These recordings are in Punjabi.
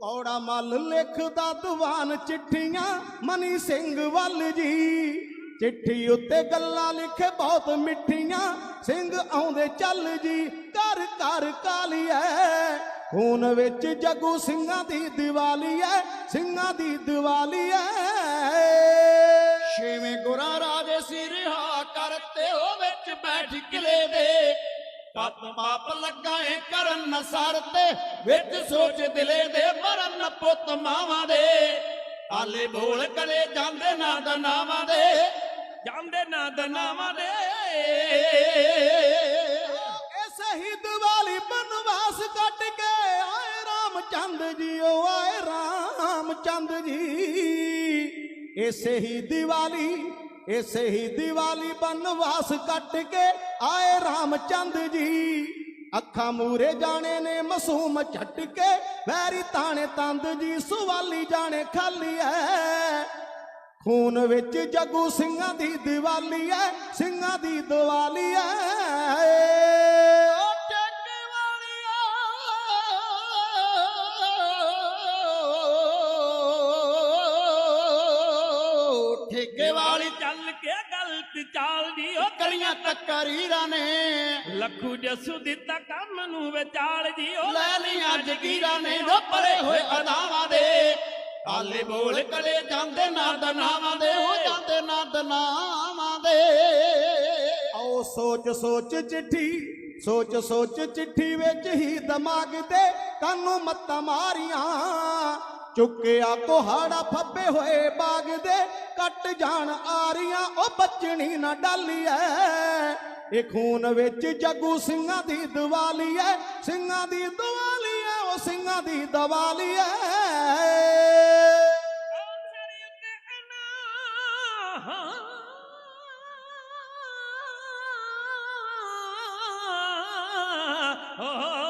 ਕੌੜਾ ਮੱਲ ਲਿਖਦਾ ਦੀਵਾਨ ਚਿੱਠੀਆਂ, ਮਨੀ ਸਿੰਘ ਵੱਲ ਜੀ। ਚਿੱਠੀ ਉੱਤੇ ਗੱਲਾਂ ਲਿਖੇ ਬਹੁਤ ਮਿੱਠੀਆਂ, ਸਿੰਘ ਆਉਂਦੇ ਚੱਲ ਜੀ, ਘਰ ਘਰ ਕਾਲੀਐ। ਖੂਨ ਵਿੱਚ ਜਗੂ ਸਿੰਘਾਂ ਦੀ ਦੀਵਾਲੀ ਐ ਸਿੰਘਾਂ ਦੀ ਦੀਵਾਲੀ ਐ ਛੇਵੇਂ ਗੁਰਾਂ ਰਾਜੇ ਸੀ ਰਿਹਾ ਕਰਤੇ ਉਹ ਵਿੱਚ ਬੈਠ ਕਿਲੇ ਦੇ। ਪਤ ਪਾਪ ਲਗਾਏ ਕਰਨ ਨਸਰ ਤੇ ਵਿੱਚ ਸੋਚ ਦਿਲੇ ਦੇ, ਮਰਨ ਪੁੱਤ ਮਾਵਾਂ ਦੇ। ਆਲੇ ਬੋਲ ਕਰੇ ਜਾਂਦੇ ਨਾ ਦਨਾਵਾਂ ਦੇ, ਜਾਂਦੇ ਨਾ ਦਨਾਵਾਂ ਦੇ। ਇਹ ਸ਼ਹੀਦ ਵਾਲੀ ਬਨਵਾਸ ਕੱਟ ਕੇ ਆਏ ਰਾਮਚੰਦ ਜੀ ਓ ਆਏ ਰਾਮ ਚੰਦ ਜੀ। ਇਸੇ ਹੀ ਦੀਵਾਲੀ ਇਸੇ ਹੀ ਦੀਵਾਲੀ ਬਨਵਾਸ ਕੱਟ ਕੇ ਆਏ ਰਾਮ ਚੰਦ ਜੀ। ਅੱਖਾਂ ਮੂਰੇ ਜਾਣੇ ਨੇ ਮਾਸੂਮ ਛੱਟ ਕੇ ਵੈਰੀ ਤਾਣੇ ਤੰਦ ਜੀ ਸੁਵਾਲੀ ਜਾਣੇ ਖਾਲੀ ਐ। ਖੂਨ ਵਿੱਚ ਜੱਗੂ ਸਿੰਘਾਂ ਦੀ ਦੀਵਾਲੀ ਐ, ਸਿੰਘਾਂ ਦੀ ਦੀਵਾਲੀ ਐ। ਟੇਕੇ ਠੇਕੇ ਵਾਲੀ ਚੱਲ ਕੇ ਗਲਤ ਚਾਲ ਦੀ ਉਹ ਕਰੀਆਂ ਤਕਰੀਰਾਂ ਨੇ। ਲੱਖੂ ਜਸੂ ਦਿੱਤਾ ਕੰਮ ਨੂੰ ਵਿਚਾਲ ਜੀ ਉਹ ਲੈ ਲੀਆਂ ਜਗੀਰਾਂ ਨੇ ਜੋ ਪਰੇ ਹੋਏ ਅਦਾਵਾਂ ਦੇ। ਆਲੇ ਬੋਲ ਕਲੇ ਜਾਂਦੇ ਨਾ ਦਨਾਵਾਂ ਦੇ ਹੋ ਜਾਂਦੇ ਨਾ ਦਨਾਵਾਂ ਦੇ। ਆਓ ਸੋਚ ਸੋਚ ਚਿੱਠੀ ਸੋਚ ਸੋਚ ਚਿੱਠੀ ਵਿੱਚ ਹੀ ਦਿਮਾਗ ਦੇ ਕਾਨੂੰ ਮੱਤਾਂ ਮਾਰੀਆਂ। ਚੁੱਕਿਆ ਕੋਹਾੜਾ ਫੱਬੇ ਹੋਏ ਬਾਗ ਦੇ ਕੱਟ ਜਾਣ ਆਰੀਆਂ, ਉਹ ਬਚਣੀ ਨਾ ਡਾਲੀ ਐ ਇਹ ਖੂਨ ਵਿੱਚ ਜੱਗੂ ਸਿੰਘਾਂ ਦੀ ਦੀਵਾਲੀ ਐ ਸਿੰਘਾਂ ਦੀ ਦੀਵਾਲੀ ਐ ਉਹ ਸਿੰਘਾਂ ਦੀ ਦੀਵਾਲੀ ਐ ਸਰੀ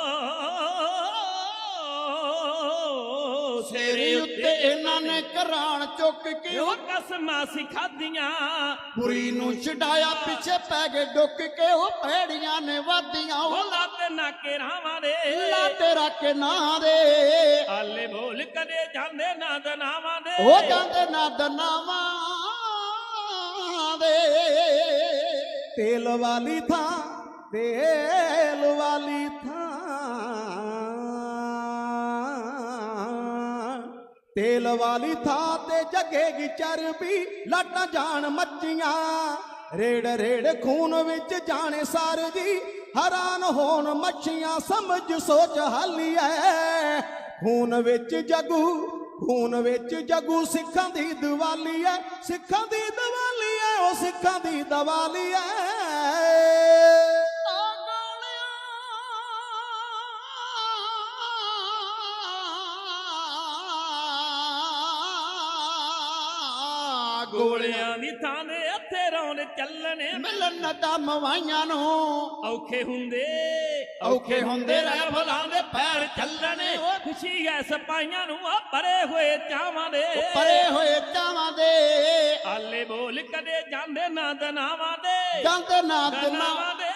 ਸੇਰੇ ਉੱਤੇ ਇਹਨਾਂ ਨੇ ਕਰਾਣ ਚੁੱਕ ਕੇ ਉਹ ਕਸਮਾਂ ਸਿਖਾਦੀਆਂ। ਪੁਰੀ ਨੂੰ ਛਡਾਇਆ ਪਿੱਛੇ ਪੈ ਗਏ ਡੁੱਕ ਕੇ ਉਹ ਪੈੜੀਆਂ ਨੇ ਵਾਦੀਆਂ। ਉਹ ਉਹ ਲੱਤ ਨਾ ਕੇ ਰਾਵਾਂ ਦੇ। ਲਾਟੇ ਰੱਖ ਨਾਂ ਦੇ। ਆਲੇ ਬੋਲ ਕਦੇ ਜਾਂਦੇ ਨਾ ਦਨਾਵਾਂ ਦੇ। ਹੋ ਜਾਂਦੇ ਨਾ ਦਨਾਵਾਂ ਦੇ। ਤੇਲ ਵਾਲੀ ਥਾਂ ਤੇਲ ਵਾਲੀ ਥਾਂ। ਤੇਲ ਵਾਲੀ ਥਾਂ ਤੇ ਜਗੇਗੀ ਚਰਬੀ, ਲਾਟਾਂ ਜਾਣ ਮੱਚੀਆਂ ਰੇੜ ਰੇੜ ਖੂਨ ਵਿੱਚ ਜਾਣੇ ਸਾਰ ਜੀ ਹੈਰਾਨ ਹੋਣ ਮੱਛੀਆਂ, ਸਮਝ ਸੋਚ ਹਾਲੀ ਐ ਖੂਨ ਵਿੱਚ ਜਗੂ, ਖੂਨ ਵਿੱਚ ਜਗੂ ਸਿੱਖਾਂ ਦੀ ਦੀਵਾਲੀ ਐ ਸਿੱਖਾਂ ਦੀ ਦੀਵਾਲੀ ਐ ਉਹ ਸਿੱਖਾਂ ਦੀ ਦੀਵਾਲੀ ਐ ਗੋਲਿਆਂ ਦੀ ਥਾਂ ਦੇ ਹੱਥੇ ਰੌਂਦ ਚੱਲਣੇ ਮਿਲਣ ਦਾ ਮਵਾਈਆਂ ਨੂੰ। ਔਖੇ ਹੁੰਦੇ ਔਖੇ ਹੁੰਦੇ ਰਾਈਫਲਾਂ ਦੇ ਪੈਰ ਚੱਲਣੇ। ਖੁਸ਼ੀ ਐ ਸਪਾਈਆਂ ਨੂੰ ਆ ਪਰੇ ਹੋਏ ਚਾਵਾਂ ਦੇ। ਪਰੇ ਹੋਏ ਚਾਵਾਂ ਦੇ। ਆਲੇ ਬੋਲ ਕਦੇ ਜਾਂਦੇ ਨਾ ਦਨਾਵਾਂ ਦੇ। ਜਾਂਦੇ ਨਾ ਦਨਾ ਦਨਾਵਾਂ ਦੇ।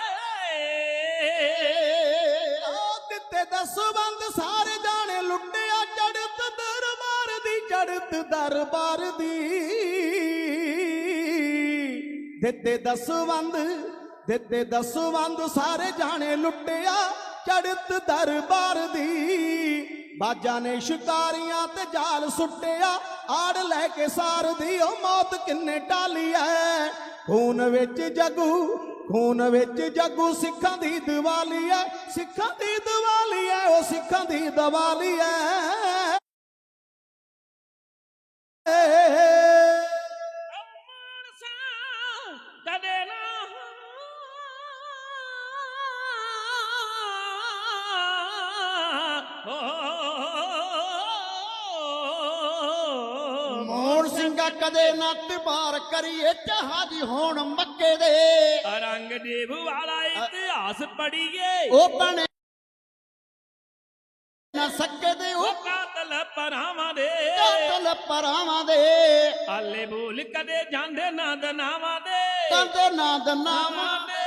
ਉਹ ਦਿੱਤੇ ਦਸਵੰਦ ਸਾਰੇ ਜਾਣੇ ਲੁੱਟਿਆ ਚੜਤ ਦਰਬਾਰ ਦੀ ਚੜਤ ਦਰਬਾਰ ਦੀ। ਦਿੱਤੇ ਦਸਵੰਦ ਦਿੱਤੇ ਦਸਵੰਦ ਸਾਰੇ ਜਾਣੇ ਲੁੱਟਿਆ ਚੜਤ ਦਰਬਾਰ ਦੀ। ਬਾਜਾਂ ਨੇ ਸ਼ਿਕਾਰੀਆਂ ਤੇ ਜਾਲ ਸੁੱਟਿਆ, ਆੜ ਲੈ ਕੇ ਸਾਰ ਦੀ, ਉਹ ਮੌਤ ਕਿੰਨੇ ਟਾਲੀ ਐ। ਖੂਨ ਵਿੱਚ ਜਗੂ, ਖੂਨ ਵਿੱਚ ਜਗੂ, ਸਿੱਖਾਂ ਦੀ ਦੀਵਾਲੀ ਐ, ਸਿੱਖਾਂ ਦੀ ਦੀਵਾਲੀ ਐ, ਉਹ ਸਿੱਖਾਂ ਦੀ ਦੀਵਾਲੀ ਐ। ਮੋੜ ਸਿੰਘਾ ਕਦੇ ਨਾ ਤਿਬਾਰ ਕਰੀਏ ਜਹਾਦੀ ਹੋਣ ਮੱਕੇ ਦੇ। ਰੰਗ ਦੇਵ ਵਾਲਾ ਇਤਿਹਾਸ ਪੜੀਏ ਉਹ ਬਣੇ ਨਾ ਸਕੇ ਦੇ ਉਹ ਕਾਤਲ ਪਰਾਵਾਂ ਦੇ। ਕਾਤਲ ਪਰਾਵਾਂ ਦੇ। ਆਲੇ ਬੋਲ ਕਦੇ ਜਾਂਦੇ ਨਾ ਦਨਾਵਾਂ ਦੇ। ਕੰਦੇ ਨਾ ਦਨਾਵਾਂ ਨਾਵਾਂ ਦੇ।